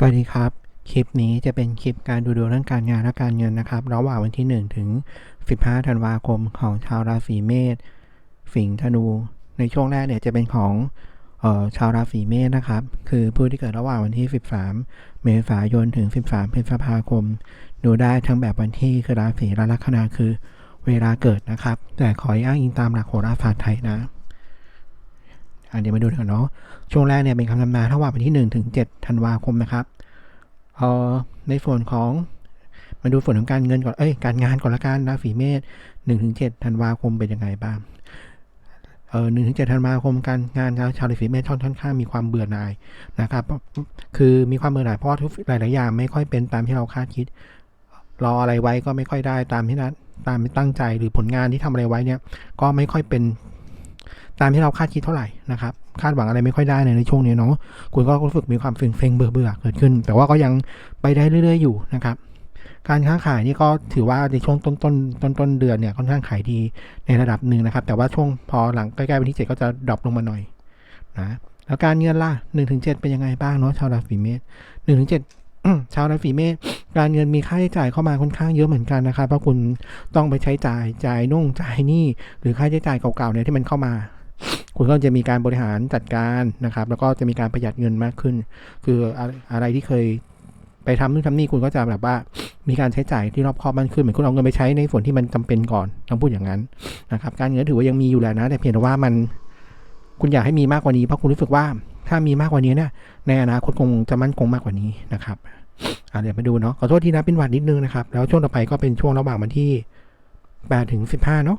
สวัสดีครับ คลิปนี้จะเป็นคลิปการดูดวงเรื่องการงานและการเงินนะครับ ระหว่างวันที่ 1 ถึง 15 ธันวาคมของชาวราศีเมษ สิงห์ ธนู ในช่วงแรกเนี่ยจะเป็นของออชาวราศีเมษนะครับ คือผู้ที่เกิดระหว่างวันที่ 13 เมษายน ถึง 13 พฤษภาคม ดูได้ทั้งแบบวันที่คือราศีและลัคนาคือเวลาเกิดนะครับ แต่ขออ้างอิงตามหลักโหราศาสตร์ไทยนะ เดี๋ยวมาดูกันเนาะช่วงแรกเนี่ยเป็นคำทำนายระหว่างวันที่1ถึง7ธันวาคมนะครับเอ่อในส่วนของมาดูส่วนของการเงินก่อนเอ้ยการงานก่อนละกันราศีเมษหนึ่งถึงเจ็ดธันวาคมเป็นยังไงบ้างเออหนึ่งถึงเจ็ดธันวาคมการงานชาวราศีเมษค่อนข้างมีความเบื่อหน่ายนะครับ คือมีความเบื่อหน่ายเพราะทุกหลายๆอย่างไม่ค่อยเป็นตามที่เราคาดคิด รออะไรไว้ก็ไม่ค่อยได้ตามที่นัดตามที่ตั้งใจหรือผลงานที่ทำอะไรไว้เนี่ย ก็ไม่ค่อยเป็น ตามที่เราคาดคิดเท่าไหร่นะครับคาดหวังอะไรไม่ค่อยได้ในช่วงนี้เนาะคุณก็รู้สึกมีความเซ็งเซ็งเบื่อเบื่อเกิดขึ้น แต่ว่าก็ยังไปได้เรื่อย ๆ อยู่นะครับการค้าขายนี่ก็ถือว่าในช่วงต้นต้นต้นต้นเดือนเนี่ยค่อนข้างขายดีในระดับหนึ่งนะครับ แต่ว่าช่วงพอหลังใกล้ๆวันที่เจ็ดก็จะดรอปลงมาหน่อยนะแล้วการเงินล่ะหนึ่งถึงเจ็ดเป็นยังไงบ้างเนาะชาวราศีเมษหนึ่งถึงเจ็ดชาวราศีเมษการเงินมีค่าใช้จ่ายเข้ามาค่อนข้างเยอะเหมือนกันนะครับเพราะคุณต้องไปใช้จ่ายจ่ายนุ่งจ่ายนี่หรือค่าใช้จ่ายเก่าๆเนี่ยที่มันเข้ามา คุณก็จะมีการบริหารจัดการนะครับ แล้วก็จะมีการประหยัดเงินมากขึ้น คืออะไรที่เคยไปทำนู่นทำนี่คุณก็จะแบบว่ามีการใช้จ่ายที่รอบคอบมากขึ้นเหมือนคุณเอาเงินไปใช้ในส่วนที่มันจำเป็นก่อนต้องพูดอย่างนั้นนะครับ การเงินถือว่ายังมีอยู่แหละนะ แต่เพียงแต่ว่ามันคุณอยากให้มีมากกว่านี้เพราะคุณรู้สึกว่าถ้ามีมากกว่านี้เนี่ยในอนาคตคงจะมั่นคงมากกว่านี้นะครับอาเดี๋ยวมาดูเนาะขอโทษที่นะเป็นหวัดนิดนึงนะครับ แล้วช่วงต่อไปก็เป็นช่วงระหว่างวันที่8ถึง15เนาะ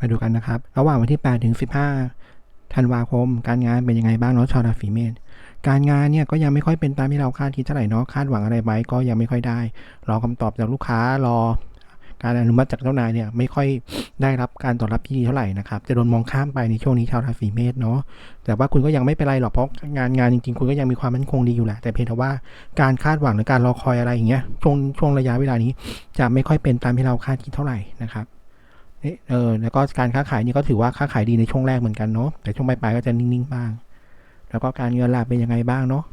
มาดูกันนะครับ ระหว่างวันที่ 8 ถึง 15 ธันวาคม การงานเป็นยังไงบ้างเนาะชาวราศีเมษการงานเนี่ยก็ยังไม่ค่อยเป็นตามที่เราคาดคิดเท่าไหร่เนาะคาดหวังอะไรไว้ก็ยังไม่ค่อยได้ รอคำตอบจากลูกค้ารอ การอนุมัติจากเจ้านายเนี่ยไม่ค่อยได้รับการตอบรับที่ดีเท่าไหร่นะครับจะโดนมองข้ามไปในช่วงนี้ชาวราศีเมษเนาะแต่ว่าคุณก็ยังไม่เป็นไรหรอกเพราะงานงานจริงๆ คุณก็ยังมีความมั่นคงดีอยู่แหละแต่เพียงแต่ว่าการคาดหวังหรือการรอคอยอะไรอย่างเงี้ยช่วงช่วงระยะเวลานี้จะไม่ค่อยเป็นตามที่เราคาดคิดเท่าไหร่นะครับ เออแล้วก็การค้าขายนี่ก็ถือว่าค้าขายดีในช่วงแรกเหมือนกันเนาะแต่ช่วงปลายๆก็จะนิ่งๆบ้าง แล้วก็การเงินล่ะเป็นยังไงบ้างเนาะ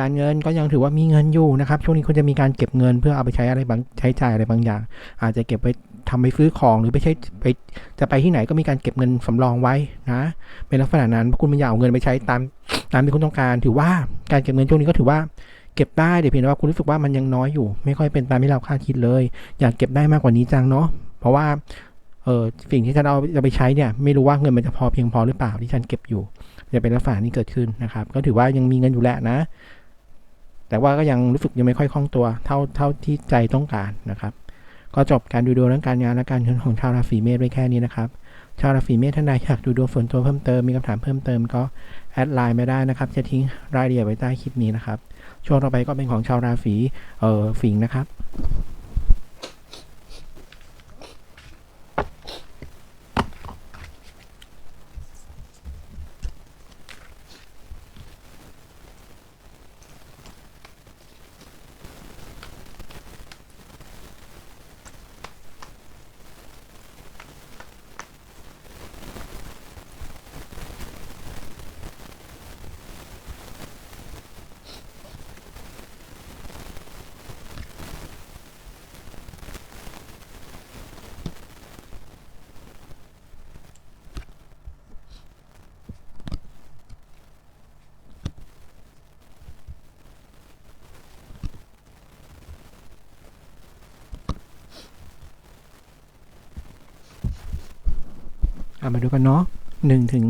การเงินก็ยังถือว่ามีเงินอยู่นะครับช่วงนี้คุณจะมีการเก็บเงินเพื่อเอาไปใช้อะไรบางใช้จ่ายอะไรบางอย่าง อาจจะเก็บไปทำไปซื้อของหรือไปใช้ไปจะไปที่ไหนก็มีการเก็บเงินสำรองไว้นะเป็นลักษณะนั้นเพราะคุณไม่อยากเอาเงินไปใช้ตามตามที่คุณต้องการ ถือว่าการเก็บเงินช่วงนี้ก็ถือว่าเก็บได้แต่เพียงแต่ว่าคุณรู้สึกว่ามันยังน้อยอยู่ ไม่ค่อยเป็นตามที่เราคาดคิดเลย อยากเก็บได้มากกว่านี้จังเนาะเพราะว่า เออสิ่งที่ฉันเอาจะไปใช้เนี่ยไม่รู้ว่าเงินมันจะพอเพียงพอหรือเปล่าที่ฉันเก็บอยู่จะเป็นลักษณะนี้เกิดขึ้นนะครับ ก็ถือว่ายังมีเงินอยู่แหละนะ แต่ว่าก็ยังรู้สึกยังไม่ค่อยคล่องตัวเท่าเท่าที่ใจต้องการนะครับ ก็จบการดูดวงเรื่องการงานและการเงินของชาวราศีเมษไว้แค่นี้นะครับชาวราศีเมษท่านใดอยากดูดวงส่วนตัวเพิ่มเติมมีคำถามเพิ่มเติมก็แอดไลน์มาได้นะครับ จะทิ้งรายละเอียดไว้ใต้คลิปนี้นะครับ ช่วงต่อไปก็เป็นของชาวราศีเอ่อสิงนะครับะมาดูกันเนาะหนึ่งถึง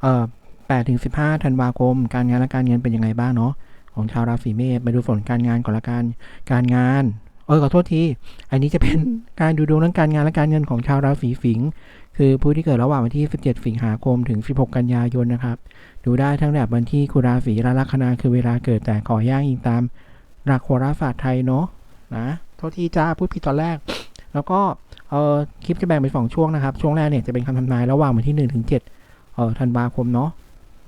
เอ่อแปดถึงสิบห้าธันวาคม การงานและการเงินเป็นยังไงบ้างเนาะของชาวราศีเมษมาดูผลการงานก่อนละกันการงานเออขอโทษที อันนี้จะเป็นการดูดวงเรื่องการงานและการเงินของชาวราศีสิงห์คือผู้ที่เกิดระหว่างวันที่ 17 สิงหาคมถึง 16 กันยายนนะครับ ดูได้ทั้งแบบวันที่คุราศีและลัคนาคือเวลาเกิดแต่ขอย่างอิงตามหลักโหราศาสตร์ไทยเนาะนะโทษทีจ้าพูดผิดตอนแรก แล้วก็ เออคลิปจะแบ่งเป็นสองช่วงนะครับ ช่วงแรกเนี่ยจะเป็นคำทำนายระหว่างวันที่1ถึง7เอ่อธันวาคมเนาะ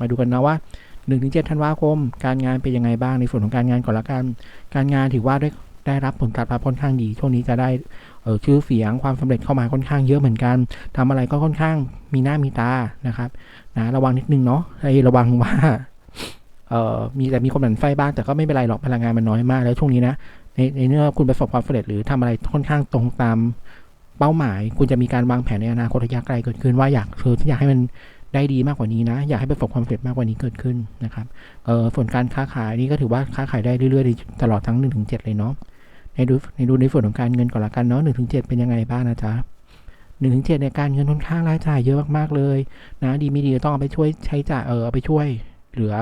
มาดูกันนะว่า1ถึง7ธันวาคม การงานเป็นยังไงบ้างในส่วนของการงานก่อนละกันการงานถือว่าได้ได้รับผลตอบรับค่อนข้างดี ช่วงนี้จะได้เออชื่อเสียงความสำเร็จเข้ามาค่อนข้างเยอะเหมือนกันทำอะไรก็ค่อนข้างมีหน้ามีตานะครับนะระวังนิดนึงเนาะให้ระวังว่าเออมีแต่มีคนหมั่นไฟบ้างแต่ก็ไม่เป็นไรหรอกพลังงานมันน้อยมากแล้วช่วงนี้นะในในเมื่อคุณประสบความสำเร็จหรือทำอะไรค่อนข้างตรงตาม เป้าหมาย คุณจะมีการวางแผนในอนาคตระยะไกลเกิดขึ้นว่าอยากคืออยากให้มันได้ดีมากกว่านี้นะ อยากให้ประสบความสำเร็จมากกว่านี้เกิดขึ้นนะครับเออส่วนการค้าขายนี่ก็ถือว่าค้าขายได้เรื่อยๆ ตลอดทั้ง 1-7ถึงเลยเนาะในดูในดูในส่วนของการเงินก่อนละกันเนาะหนึ่งถึงเจ็ดเป็นยังไงบ้างนะจ๊ะหนึ่งถึงเจ็ดในการเงินค่อนข้างรายจ่ายเยอะมากๆเลย นะดีไม่ดีต้องเอาไปช่วยใช้จ่ายเออเอาไปช่วย เหลือ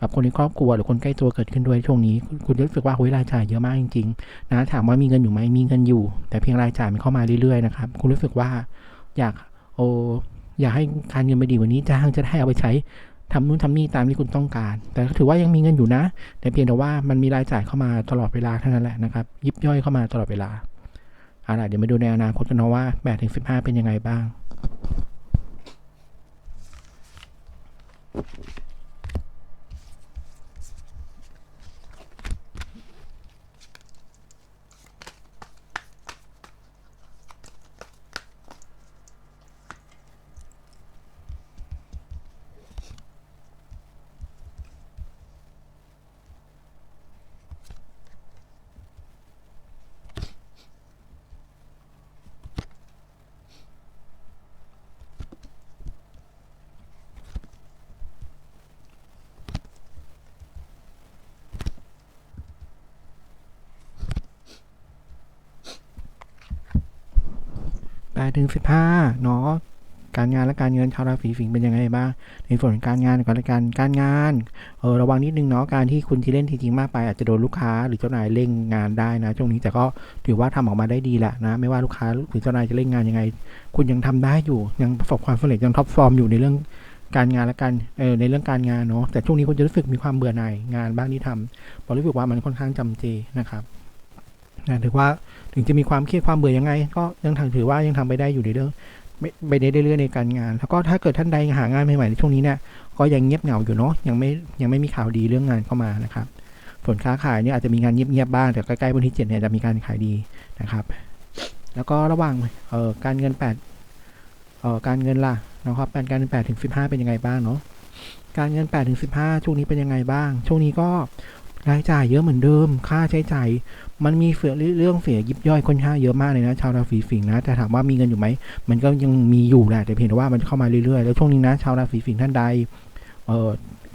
กับคนในครอบครัวหรือคนใกล้ตัวเกิดขึ้นด้วยช่วงนี้ คุณรู้สึกว่าโอ้ยรายจ่ายเยอะมากจริงๆนะถามว่ามีเงินอยู่ไหมมีเงินอยู่ แต่เพียงรายจ่ายมันเข้ามาเรื่อยๆนะครับคุณรู้สึกว่าอยากโออยากให้การเงินมาดีกว่านี้จ้างจะได้เอาไปใช้ทำนู่นทำนี่ตามที่คุณต้องการ แต่ถือว่ายังมีเงินอยู่นะ แต่เพียงแต่ว่ามันมีรายจ่ายเข้ามาตลอดเวลาเท่านั้นแหละนะครับ ยิบย่อยเข้ามาตลอดเวลาเอาล่ะเดี๋ยวมาดูในอนาคตกันนะว่า8ถึง15 เป็นยังไงบ้าง 8ถึง15 เนาะการงานและการเงินชาวราศีสิงห์เป็นยังไงบ้าง ในส่วนการงานก่อนละกันการงานเออระวังนิดนึงเนาะการที่คุณที่เล่นทีจริงมากไปอาจจะโดนลูกค้าหรือเจ้านายเร่งงานได้นะช่วงนี้แต่ก็ถือว่าทำออกมาได้ดีแหละนะไม่ว่าลูกค้าหรือเจ้านายจะเร่งงานยังไง คุณยังทำได้อยู่ยังประสบความสำเร็จยังท็อปฟอร์มอยู่ในเรื่องการงานและการเออในเรื่องการงานเนาะแต่ช่วงนี้คุณจะรู้สึกมีความเบื่อหน่ายงานบ้างที่ทำพราะรู้สึกว่ามันค่อนข้างจำเจนะครับ นะถือว่าถึงจะมีความเครียดความเบื่อยังไง ก็ยังถือว่ายังทำไปได้อยู่ในเรื่องไม่ไปได้เรื่อยๆในการงาน แล้วก็ถ้าเกิดท่านใดหางานใหม่ๆในช่วงนี้เนี่ยก็ยังเงียบเหงาอยู่เนาะยังไม่ยังไม่มีข่าวดีเรื่องงานเข้ามานะครับส่วนค้าขายเนี่ยอาจจะมีงานเงียบๆบ้างแต่ใกล้ๆวันที่เจ็ดเนี่ยจะมีการขายดีนะครับ แล้วก็ระหว่างเอ่อการเงินแปดเอ่อการเงินล่ะนะครับการเงินแปดถึงสิบห้าเป็นยังไงบ้างเนาะการเงินแปดถึงสิบห้าช่วงนี้เป็นยังไงบ้าง ช่วงนี้ก็ รายจ่ายเยอะเหมือนเดิม ค่าใช้จ่าย มันมีเสียเรื่องเสียยิบย่อยค่อนข้างเยอะมากเลยนะ ชาวราศีสิงห์นะ แต่ถามว่ามีเงินอยู่ไหม มันก็ยังมีอยู่แหละ แต่เพียงแต่ว่ามันเข้ามาเรื่อยๆ แล้วช่วงนี้นะ ชาวราศีสิงห์ท่านใด เอ่อ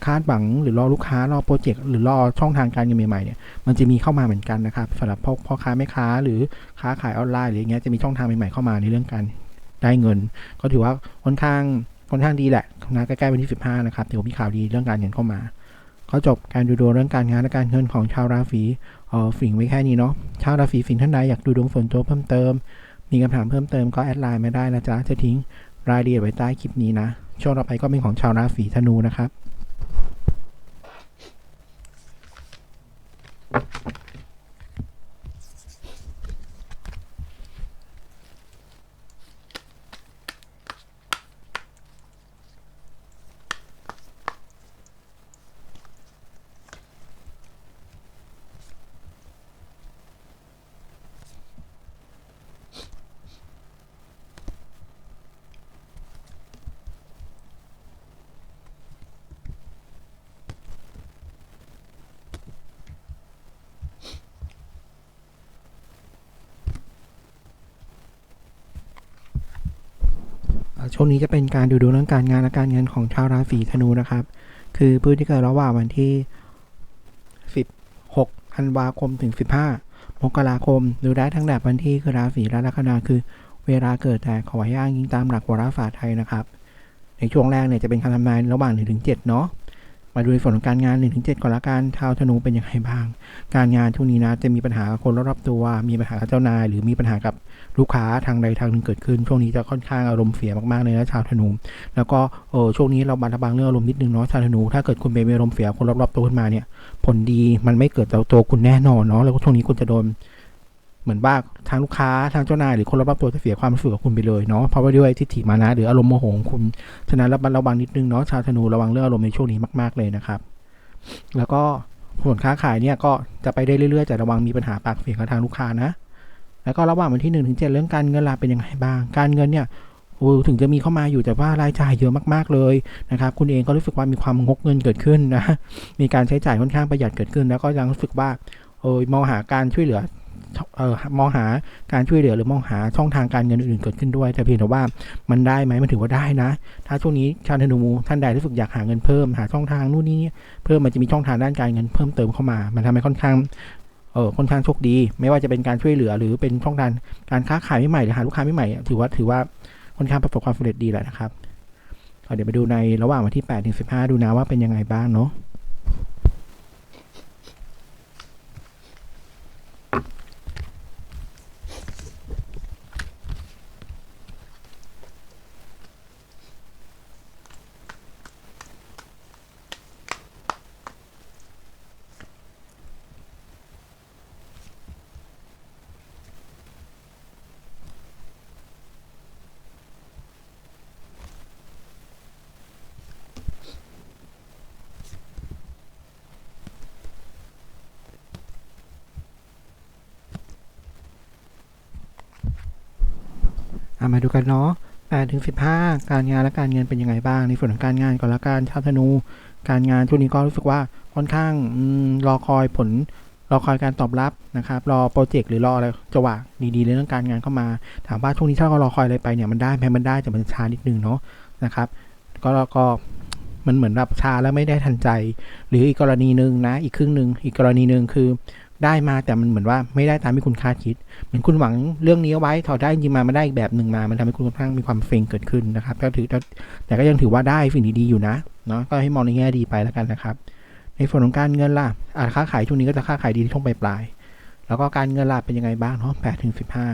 คาดหวังหรือรอลูกค้ารอโปรเจกต์หรือรอช่องทางการเงินใหม่ๆ เนี่ย มันจะมีเข้ามาเหมือนกันนะครับสำหรับพ่อค้าแม่ค้าหรือค้าขายออนไลน์หรืออย่างเงี้ย จะมีช่องทางใหม่ๆเข้ามาในเรื่องการได้เงิน ก็ถือว่าค่อนข้างค่อนข้างดีแหละนะใกล้ๆวันที่ 15 นะครับถือว่ามีข่าวดีเรื่องการเงินเข้ามา ก็จบการดูดวงเรื่องการงานและการเงินของชาวราศีเออฝิ่งไว้แค่นี้เนาะชาวราศีฝิงท่านใดอยากดูดวงส่วนตัวเพิ่มเติม มีคำถามเพิ่มเติมก็แอดไลน์มาได้นะจ๊ะจะทิ้งรายละเอียดไว้ใต้คลิปนี้นะช่วงต่อไปก็เป็นของชาวราศีธนูนะครับ ช่วงนี้จะเป็นการดูดวงเรื่องการงานและการเงินของชาวราศีธนูนะครับ คือผู้ที่เกิดระหว่างวันที่ 16ธันวาคมถึง 15 มกราคม ดูได้ทั้งแบบวันที่คือราศีและลัคนาคือ เวลาเกิดแต่ขอให้อ้างยิงตามหลักโหราศาสตร์ไทยนะครับ ในช่วงแรกเนี่ยจะเป็นคำทำนายระหว่าง1ถึง7เนาะ มาดูในส่วนของการงาน1ถึง7ก่อนละกันชาวธนูเป็นยังไงบ้าง การงานช่วงนี้นะ จะมีปัญหากับคนรอบตัว มีปัญหากับเจ้านาย หรือมีปัญหากับลูกค้าทางใดทางหนึ่งเกิดขึ้น ช่วงนี้จะค่อนข้างอารมณ์เสียมากๆเลยนะชาวธนู แล้วก็เออช่วงนี้เราบันระบังเรื่องอารมณ์นิดนึงเนาะชาวธนู ถ้าเกิดคุณเป็นอารมณ์เสียคนรอบๆตัวขึ้นมาเนี่ย ผลดีมันไม่เกิดต่อตัวคุณแน่นอนเนาะ แล้วก็ช่วงนี้คุณจะโดน เหมือนว่าทางลูกค้าทางเจ้านายหรือคนรอบตัวจะเสียความรู้สึกกับคุณไปเลยเนาะเพราะว่าด้วยทิฏฐิมานะหรืออารมณ์โมโหของคุณฉะนั้นระมัดระวังนิดนึงเนาะชาวธนูระวังเรื่องอารมณ์ในช่วงนี้มาก ๆเลยนะครับ แล้วก็ผลค้าขายเนี่ยก็จะไปได้เรื่อยๆแต่ระวังมีปัญหาปากเสียงกับทางลูกค้านะ แล้วก็ระหว่างวันที่1นถึงเเรื่องการเงินลาเป็นยังไงบ้าง การเงินเนี่ยโอ้ถึงจะมีเข้ามาอยู่แต่ว่ารายจ่ายเยอะมากๆเลยนะครับ คุณเองก็รู้สึกว่ามีความงกเงินเกิดขึ้นนะ มีการใช้จ่ายค่อนข้างประหยัดเกิดขึ้น แล้วก็ยังรู้สึกว่า เออมองหาการช่วยเหลือ มองหาการช่วยเหลือหรือมองหาช่องทางการเงินอื่นๆเกิดขึ้นด้วยแต่เพียงแต่ว่ามันได้ไหมมันถือว่าได้นะ ถ้าช่วงนี้ชาวธนูท่านใดรู้สึกอยากหาเงินเพิ่มหาช่องทางนู่นนี่เพิ่มมันจะมีช่องทางด้านการเงินเพิ่มเติมเข้ามา มันทำให้ค่อนข้างเออค่อนข้างโชคดี ไม่ว่าจะเป็นการช่วยเหลือหรือเป็นช่องทางการค้าขายใหม่หรือหาลูกค้าใหม่ถือว่าถือว่าค่อนข้างประสบความสำเร็จดีแหละนะครับเดี๋ยวไปดูในระหว่างวันที่8ถึง15 ดูนะว่าเป็นยังไงบ้างเนาะามาดูกันเนาะ8ถึง15การงานและการเงินเป็นยังไงบ้าง ในส่วนของการงานก่อนละกันชาวธนู การงานช่วงนี้ก็รู้สึกว่าค่อนข้างรอคอยผลรอคอยการตอบรับนะครับ รอโปรเจกต์หรือรออะไรจังหวะดีๆเรื่องการงานเข้ามา ถามว่าช่วงนี้ถ้าเรารอคอยอะไรไปเนี่ยมันได้ไหมมันได้แต่มันช้านิดนึงเนาะนะครับก็ก็มันเหมือนแบบช้าแล้วไม่ได้ทันใจ หรืออีกกรณีหนึ่งนะ อีกครึ่งหนึ่งอีกกรณีหนึ่งคือ ได้มาแต่มันเหมือนว่าไม่ได้ตามที่คุณคาดคิด เหมือนคุณหวังเรื่องนี้เอาไว้ถอดได้จริงมามันได้อีกแบบหนึ่งมา มันทำให้คุณค่อนข้างมีความเฟงเกิดขึ้นนะครับก็ถือแต่ก็ยังถือว่าได้สิ่งดีๆอยู่นะเนาะก็ให้มองในแง่ดีไปแล้วกันนะครับ ในส่วนของการเงินล่ะอ่าค้าขายช่วงนี้ก็จะค้าขายดีในช่วงปลายๆแล้วก็การเงินล่ะเป็นยังไงบ้างเนาะแปดถึงสิบห้า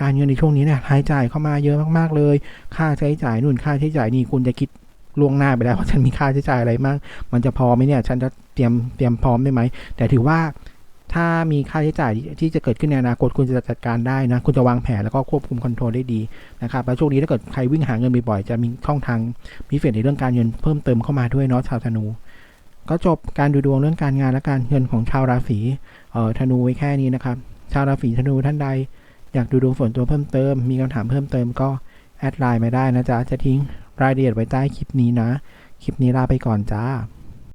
การเงินในช่วงนี้เนี่ยรายจ่ายเข้ามาเยอะมากๆเลย ค่าใช้จ่ายนู่นค่าใช้จ่ายนี่คุณจะคิดล่วงหน้าไปแล้วว่าฉันมีค่าใช้จ่ายอะไรบ้างมันจะพอไหมเนี่ย ฉันจะเตรียมเตรียมพร้อมได้ไหม แต่ถือว่า ถ้ามีค่าใช้จ่ายที่จะเกิดขึ้นในอนาคตคุณจะจัดการได้นะ คุณจะวางแผนแล้วก็ควบคุมคอนโทรลได้ดีนะครับ แล้วช่วงนี้ถ้าเกิดใครวิ่งหาเงินบ่อยๆ จะมีช่องทางพิเศษในเรื่องการเงินเพิ่มเติมเข้ามาด้วยเนาะชาวธนู ก็จบการดูดวงเรื่องการงานและการเงินของชาวราศีเอ่อธนูไว้แค่นี้นะครับ ชาวราศีธนูท่านใด อยากดูดวงส่วนตัวเพิ่มเติม มีคำถามเพิ่มเติมก็แอดไลน์มาได้นะจ๊ะ จะทิ้งรายละเอียดไว้ใต้คลิปนี้นะ คลิปนี้ลาไปก่อนจ้า